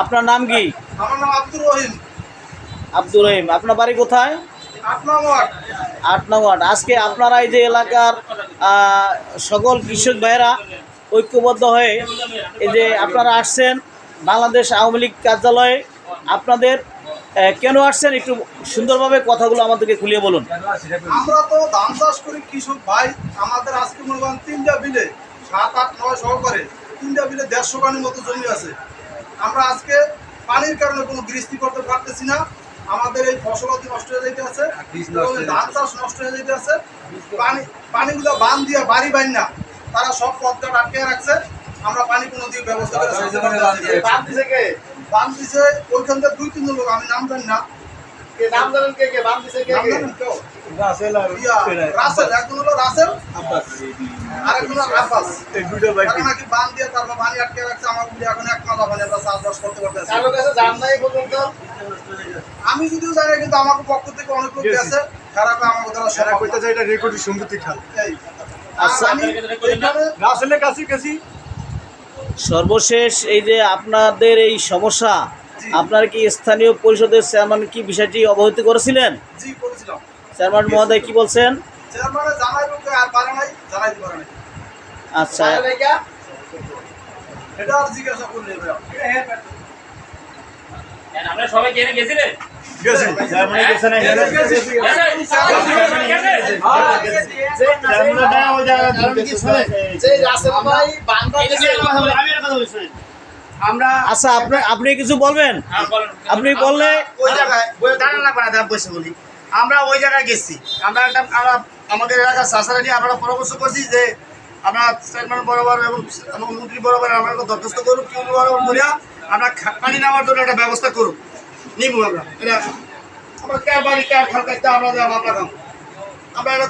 আপনার নাম কি? আমার নাম আব্দুর রহিম। আব্দুর রহিম। আপনার বাড়ি কোথায়? আট আট নম্বর আজকে আপনারা এই যে এলাকার সকল কৃষক ভাইয়েরা ঐক্যবদ্ধ হয়ে এই যে আপনারা আসছেন বাংলাদেশ আওয়ামী লীগ কার্যালয়ে আপনাদের কেন আসছেন? একটু সুন্দরভাবে কথাগুলো আমাদেরকে খুলিয়ে বলুন। আমরা তো ধান চাষ করি কৃষক ভাই। আমাদের আজকে মনে করেন তিনটা বিলে সাত আট নয় সহকারে। তিনটা বিলে দেড়শো কানির মতো জমি আছে। আমরা আজকে পানির কারণে কোনো গৃষ্টি করতে পারতেছি না। আমাদের এই ফসলাদি নষ্ট হয়ে যেতে আছে ধান চাষ নষ্ট হয়ে যেতে আছে। পানি পানিগুলো বান দিয়ে বাড়ি বাইন না তারা সব পথঘাট আটকে রাখছে। আমরা পানি কোনো দিয়ে ব্যবস্থা করে বান দিছে ওইখান থেকে দুই তিন লোক আমি নাম জানি না। কে নাম জানেন কে কে? বাদ দিছে কে কে? জানেন কেউ রাসেল একজন হলো রাসেল আর একজন হলো আব্বাস তারা নাকি বান দিয়ে তারপর পানি আটকে রাখছে আমার বুঝি এখন এক মাথা পানি আমরা চাষবাস করতে পারতেছি কারোর কাছে জান নাই পর্যন্ত? আমি যদিও জানি কিন্তু আমার পক্ষ থেকে অনেক লোক গেছে খারাপ দ্বারা সারা কইতে চাই এটা খাল এই। আচ্ছা। আর আমি রাসেলের কাছে কাছে সর্বশেষ এই যে আপনাদের এই সমস্যা আপনার কি স্থানীয় পরিষদের চেয়ারম্যান কি বিষয়টি অবহিত করেছিলেন? জি করেছিলাম। চেয়ারম্যান মহোদয় কি বলছেন? চেয়ারম্যানে জানাই লোকে আর পারে নাই জানাইতে পারে নাই। আচ্ছা। সবাই জেনে গেছিলেন? গেছে। আমরা আচ্ছা আপনি আপনি কিছু বলবেন? হ্যাঁ, আপনি বললে ওই জায়গায় বসে বলি। আমরা ওই জায়গায় গেছি। আমরা একটা আমরা আমাদের এলাকার শাসারা নিয়ে আমরা পরামর্শ করছি যে আমরা চেয়ারম্যান বরাবর এবং মন্ত্রী বরাবর আমরা দরখাস্ত করুক কেউ বরাবর করিয়া আমরা পানি নেওয়ার জন্য একটা ব্যবস্থা করুক। নিব আমরা। এটা আমরা কার বাড়ি কার খাল কাটতে আমরা মামলা খাম আমরা এটা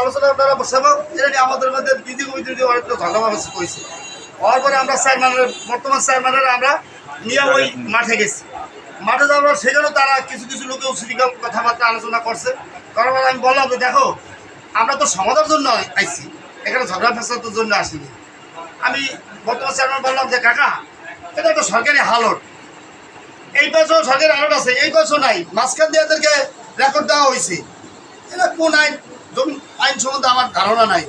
আলোচনা দ্বারা বসাবো। এটা নিয়ে আমাদের মধ্যে বিধি কমিটির অনেকটা ঝগড়া করেছে। হওয়ার পরে আমরা চেয়ারম্যানের বর্তমান চেয়ারম্যানের আমরা নিয়ে ওই মাঠে গেছি। মাঠে যাওয়ার সেখানেও তারা কিছু কিছু লোকেও শৃঙ্খল কথাবার্তা আলোচনা করছে। পর আমি বললাম যে, দেখো, আমরা তো সমাধার জন্য আইছি, এখানে ঝগড়া ফেসাদের জন্য আসিনি। আমি বর্তমান চেয়ারম্যান বললাম যে, কাকা, এটা একটা সরকারি হালট এই বছর সরকারি হালট আছে, এই বছর নাই, মাঝখান দিয়ে এদেরকে রেকর্ড দেওয়া হয়েছে। এটা কোন আইন? জমি, আইন সম্বন্ধে আমার ধারণা নাই।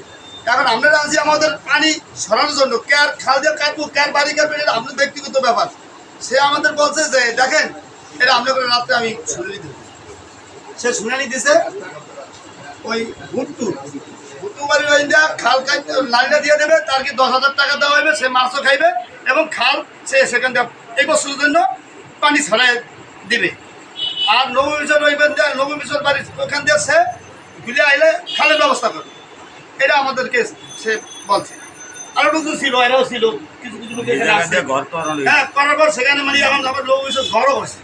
এখন আপনারা আছি আমাদের পানি সরানোর জন্য। কার খাল দিয়ে কাটবো কার বাড়ি কাটবো এটা আপনার ব্যক্তিগত ব্যাপার। সে আমাদের বলছে যে, দেখেন, এটা আপনাদের রাত্রে আমি শুনানি দেবো। সে শুনানি দিছে ওই ভুট্টু। ভুট্টু বাড়ি ওইটা খাল কাটতে, লাইনটা দিয়ে দেবে, তার কি দশ হাজার টাকা দেওয়া হবে সে মাছও খাইবে এবং খাল সে সেখান থেকে এই বছরের জন্য পানি ছড়াই দিবে। আর নবী মিশন ওইখান দিয়ে নবী মিশন বাড়ি ওখান দিয়ে সে ঘুরে আইলে খালের ব্যবস্থা করবে। এটা আমাদেরকে সে বলছে। আরও লোক ছিল এরাও ছিল কিছু কিছু লোক এখানে আছে হ্যাঁ করার পর সেখানে মানে এখন আমার নবী মিশন ঘরও করছে।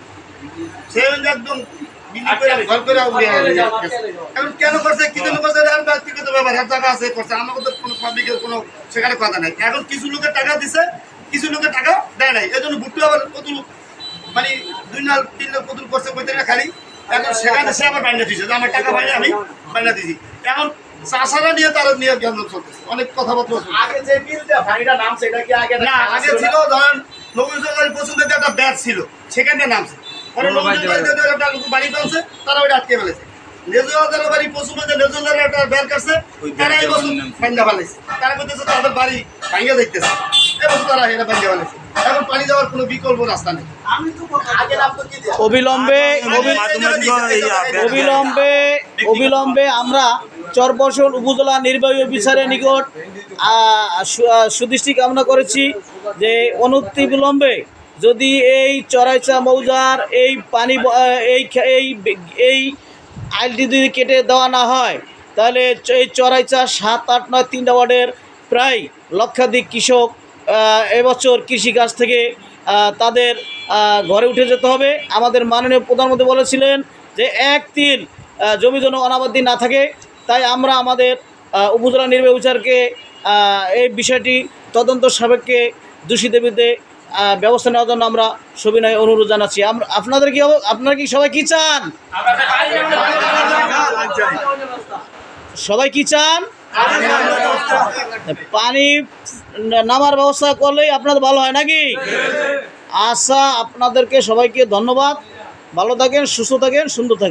সে একদম। এখন কেন করছে কি জন্য করছে ব্যক্তিগত ব্যাপার এর টাকা আছে করছে। আমাকে কোনো পাবলিকের কোনো সেখানে কথা নাই। এখন কিছু লোকের টাকা দিছে কিছু লোকের টাকা দেয় নাই। এই জন্য ভুট্টু আবার কত মানে দুই নাল তিন লাখ কতুল করছে না খালি। এখন সেখানে সে আবার বাইনা দিয়েছে আমার টাকা বাইরে আমি বাইনা দিয়েছি এখন চাষারা নিয়ে তারা নিয়ে জ্ঞান চলতেছে। অনেক কথাবার্তা আগে যে বিলটা এটা কি আগে না আগে ছিল ধরেন পছন্দের যে একটা ব্যাট ছিল সেখানে নামছে। পরে নবীন একটা বাড়ি পালছে তারা ওইটা আটকে ফেলেছে। নেজুয়াদের বাড়ি পছন্দ যে একটা ব্যাট কাটছে তারা এই বছর ভাঙ্গা ফেলেছে তারা করতেছে তাদের বাড়ি ভাঙ্গা দেখতেছে। এবছর তারা এটা ভাঙ্গা ফেলেছে। এখন পানি যাওয়ার কোনো বিকল্প রাস্তা নেই। আমি তো কথা আগে নাম তো কি দিয়ে? অবিলম্বে অবিলম্বে অবিলম্বে আমরা চরপর্ষণ উপজেলা নির্বাহী অফিসারের নিকট সুদৃষ্টি কামনা করেছি যে অনতি বিলম্বে যদি এই চরাইচা মৌজার এই পানি এই এই এই আইলটি যদি কেটে দেওয়া না হয় তাহলে এই চরাইচা সাত আট নয় তিনটা ওয়ার্ডের প্রায় লক্ষাধিক কৃষক এবছর কৃষিকাজ থেকে তাদের ঘরে উঠে যেতে হবে। আমাদের মাননীয় প্রধানমন্ত্রী বলেছিলেন যে এক আহ, জমি যেন অনাবাদি না থাকে। তাই আমরা আমাদের উপজেলা নির্বাহী বিচারকে এই বিষয়টি তদন্ত সাপেক্ষে দোষীদের বিরুদ্ধে ব্যবস্থা নেওয়ার জন্য আমরা সবিনয় অনুরোধ জানাচ্ছি। আপনাদের কি আপনারা কি সবাই কি চান? সবাই কি চান? পানি নামার ব্যবস্থা করলেই আপনাদের ভালো হয় নাকি? আশা আপনাদেরকে সবাইকে ধন্যবাদ। ভালো থাকেন, সুস্থ থাকেন, সুন্দর থাকেন।